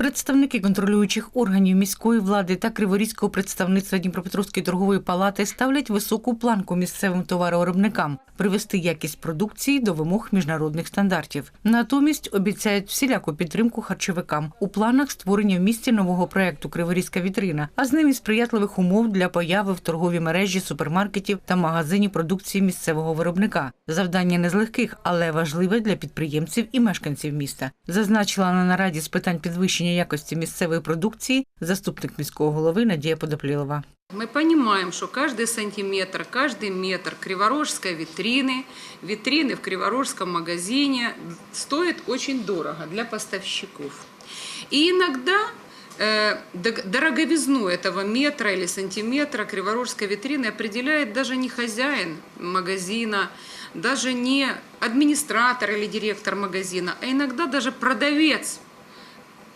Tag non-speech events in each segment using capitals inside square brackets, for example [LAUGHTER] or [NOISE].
Представники контролюючих органів міської влади та Криворізького представництва Дніпропетровської торгової палати ставлять високу планку місцевим товаровиробникам привести якість продукції до вимог міжнародних стандартів. Натомість обіцяють всіляку підтримку харчовикам у планах створення в місті нового проекту Криворізька вітрина, а з ним і сприятливих умов для появи в торговій мережі супермаркетів та магазинів продукції місцевого виробника. Завдання не з легких, але важливе для підприємців і мешканців міста. Зазначила на нараді з питань підвищення якості місцевої продукції заступник міського голови Надія Подоплілова. Мы понимаем, что каждый сантиметр, каждый метр криворожской витрины, витрины в криворожском магазине стоит очень дорого для поставщиков. И иногда э, дог- дороговизну этого метра или сантиметра криворожской витрины определяет даже не хозяин магазина, даже не администратор или директор магазина, а иногда даже продавец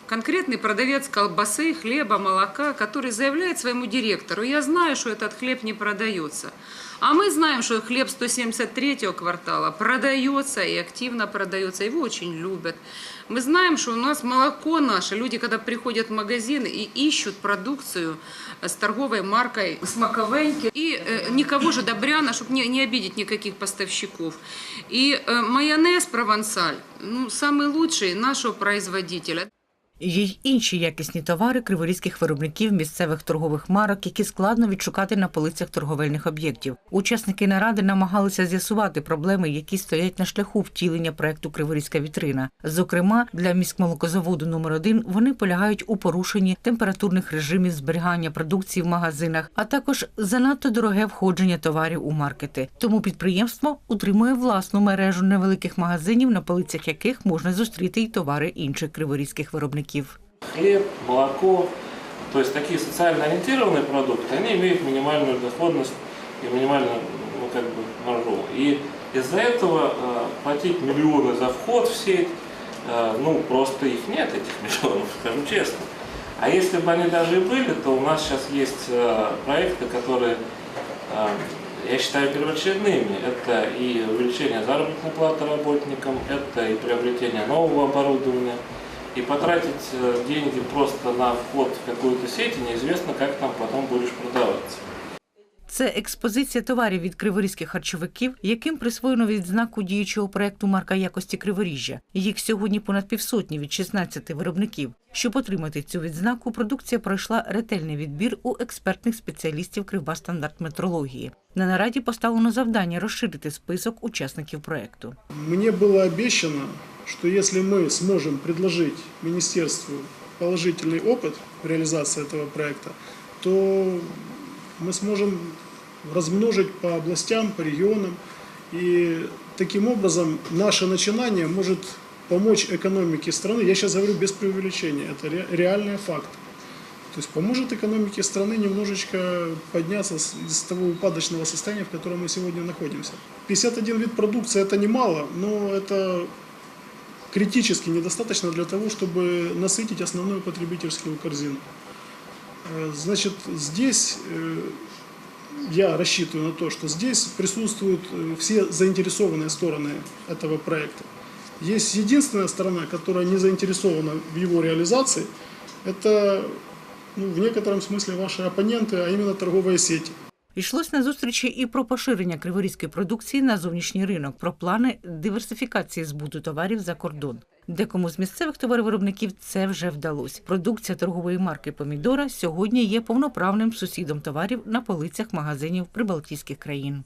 конкретный продавец колбасы, хлеба, молока, который заявляет своему директору, я знаю, что этот хлеб не продается. А мы знаем, что хлеб 173 квартала продается и активно продается, его очень любят. Мы знаем, что у нас молоко наше, люди, когда приходят в магазин и ищут продукцию э, с торговой маркой Смаковеньки, и э, никого же добряна, чтобы не, не обидеть никаких поставщиков. И э, майонез провансаль, ну, самый лучший нашего производителя. Є й інші якісні товари криворізьких виробників місцевих торгових марок, які складно відшукати на полицях торговельних об'єктів. Учасники наради намагалися з'ясувати проблеми, які стоять на шляху втілення проекту Криворізька вітрина. Зокрема, для міськмолокозаводу номер 1 вони полягають у порушенні температурних режимів зберігання продукції в магазинах, а також занадто дороге входження товарів у маркети. Тому підприємство утримує власну мережу невеликих магазинів, на полицях яких можна зустріти й товари інших криворізьких виробників. Хлеб, молоко, то есть такие социально ориентированные продукты, они имеют минимальную доходность и минимальную ну, как бы, маржу. И из-за этого э, платить миллионы за вход в сеть, э, ну просто их нет, этих [LAUGHS] миллионов, скажу честно. А если бы они даже и были, то у нас сейчас есть э, проекты, которые э, я считаю первоочередными. Это и увеличение заработной платы работникам, это и приобретение нового оборудования. И потратить э, деньги просто на вход в какую-то сеть, и неизвестно, как там потом будешь продаваться. Це експозиція товарів від криворізьких харчовиків, яким присвоєно відзнаку діючого проекту марка якості Криворіжжя. Їх сьогодні понад півсотні від 16 виробників. Щоб отримати цю відзнаку, продукція пройшла ретельний відбір у експертних спеціалістів Кривбастандарт метрології. На нараді поставлено завдання розширити список учасників проекту. Мне было обещано, что если мы сможем предложить министерству положительный опыт реализации этого проекта, то мы сможем размножить по областям, по регионам. И таким образом наше начинание может помочь экономике страны. Я сейчас говорю без преувеличения, это ре- реальный факт. То есть поможет экономике страны немножечко подняться с- из того упадочного состояния, в котором мы сегодня находимся. 51 вид продукции это немало, но это критически недостаточно для того, чтобы насытить основную потребительскую корзину. Э, Значит, здесь э, я рассчитываю на то, что здесь присутствуют э, все заинтересованные стороны этого проекта. Есть единственная сторона, которая не заинтересована в его реализации, это ну, в некотором смысле ваши оппоненты, а именно торговые сети. Йшлось на зустрічі і про поширення криворізької продукції на зовнішній ринок, про плани диверсифікації збуту товарів за кордон. Декому з місцевих товаровиробників це вже вдалося. Продукція торгової марки Помідора сьогодні є повноправним сусідом товарів на полицях магазинів прибалтійських країн.